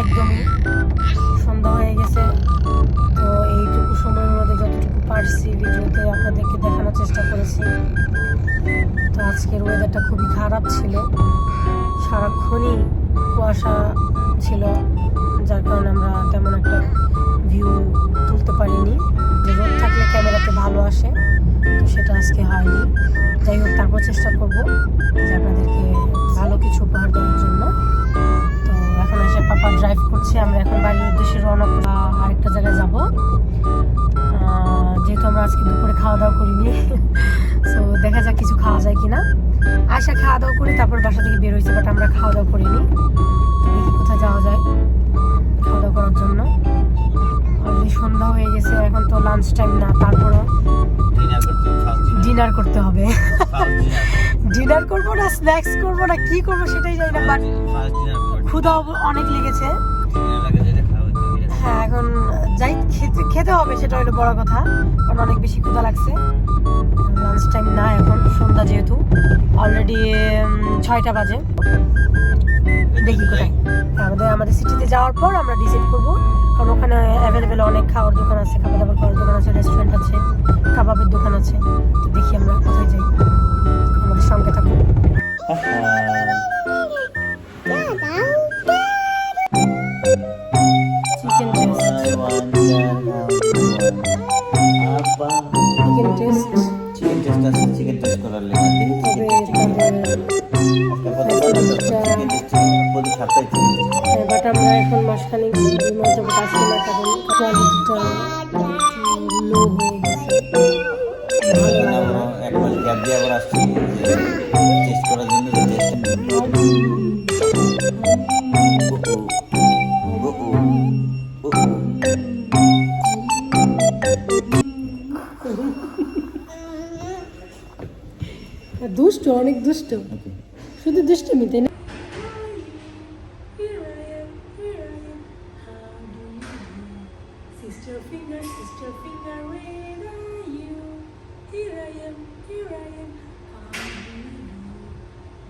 একদমই সন্ধ্যা হয়ে গেছে। তো এইটুকু সময়ের মধ্যে যতটুকু পারছি ভিডিওতে আপনাদেরকে দেখানোর চেষ্টা করেছি। তো আজকের ওয়েদারটা খুবই খারাপ ছিল। সারাক্ষণই কুয়াশা ছিল, যার কারণে আমরা তেমন একটা ভিউ তুলতে পারিনি। যে রোদ থাকলে ক্যামেরাতে ভালো আসে, তো সেটা আজকে হয়নি। যাই হোক, তারপর চেষ্টা করব যে আপনাদেরকে ভালো কিছু উপহার দেওয়ার জন্য। পাপা ড্রাইভ করছে আমরা এখন বাড়ির উদ্দেশ্যে রওনা আরেকটা জায়গায় যাব। যেহেতু আমরা আজকে দুপুরে খাওয়া দাওয়া করিনি তো দেখা যাক কিছু খাওয়া যায় কিনা। আশা খাওয়া দাওয়া করি তারপর বাসা থেকে বের হয়েছে বাট আমরা খাওয়া দাওয়া করিনি। দেখি কোথায় যাওয়া যায় খাওয়া দাওয়া করার জন্য। অলরেডি সন্ধ্যা হয়ে গেছে এখন তো লাঞ্চ টাইম না তারপরও ডিনার করতে হবে ডিনার করব না স্ন্যাক্স করব না কি করব সেটাই জানি না বাট ক্ষুধা অনেক লেগেছে। হ্যাঁ এখন যাই খেতে খেতে হবে সেটা হলো বড় কথা কারণ অনেক বেশি ক্ষুধা লাগছে। লাঞ্চ টাইম না এখন সন্ধ্যা যেহেতু। অলরেডি ছয়টা বাজে। দেখি কোথায়। হ্যাঁ, আমাদের আমাদের সিটিতে যাওয়ার পর আমরা ডিসাইড করব কারণ ওখানে অ্যাভেলেবেল অনেক খাওয়ার দোকান আছে খাবার দাবার খাওয়ার দোকান আছে রেস্টুরেন্ট আছে কাবাবের দোকান আছে। তো দেখি আমরা কোথায় যাই। আমাদের সঙ্গে taste chicken taste chicken taste আছে আমরা। এক মাস গ্যাপ দিয়ে আবার আসছি টেস্ট করার জন্য দুষ্ট অনেক দুষ্ট শুধু দুষ্টমি তাই না Sister finger, sister finger, where are you? Here I am, here I am. How do you do?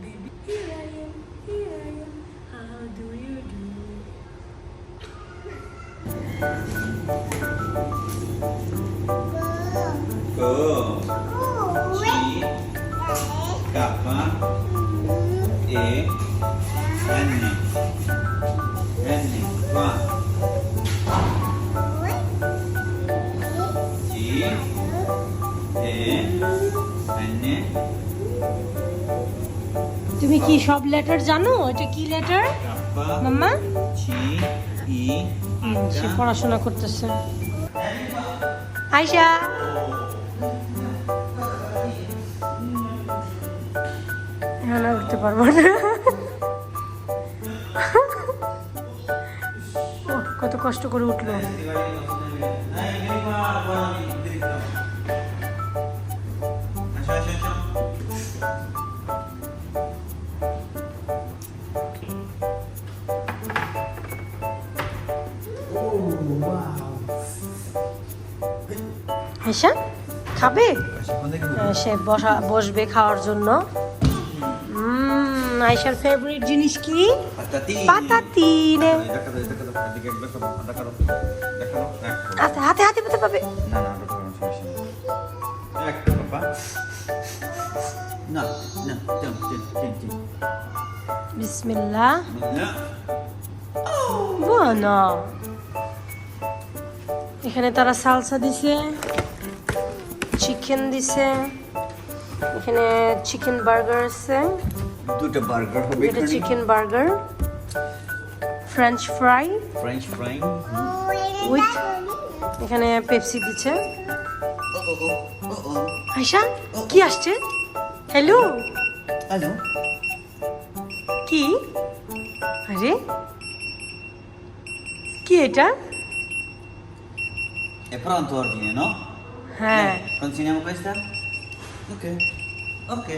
Baby, here I am, here I am. How do you do? Go. Ci. Kappa. E. N. N. Qua. Ci. E. N. তুমি কি সব letter জানো এটা কি letter. মাম্মা সে পড়াশোনা করতেছে আয়শা এখন আর উঠতে পারব না। কত কষ্ট করে উঠল। আয়শা খাবে? হ্যাঁ, সে বসা বসবে খাওয়ার জন্য। দাও এদিকে একবার করো দেখাও দেখাও দেখাও হাতে হাতে হাতে পেতে পাবে? বিসমিল্লাহ। এখানে তারা সালসা দিছে চিকেন দিছে এখানে চিকেন বার্গার আছে। দুটো বার্গার হবে এটা chicken burger french fry french fry with এখানে পেপসি দিচ্ছে আয়শা কি আসছে হ্যালো হ্যালো কি আরে কি এটা È pronto ordine, no? হ্যাঁ Consegniamo questa? Ok. Ok.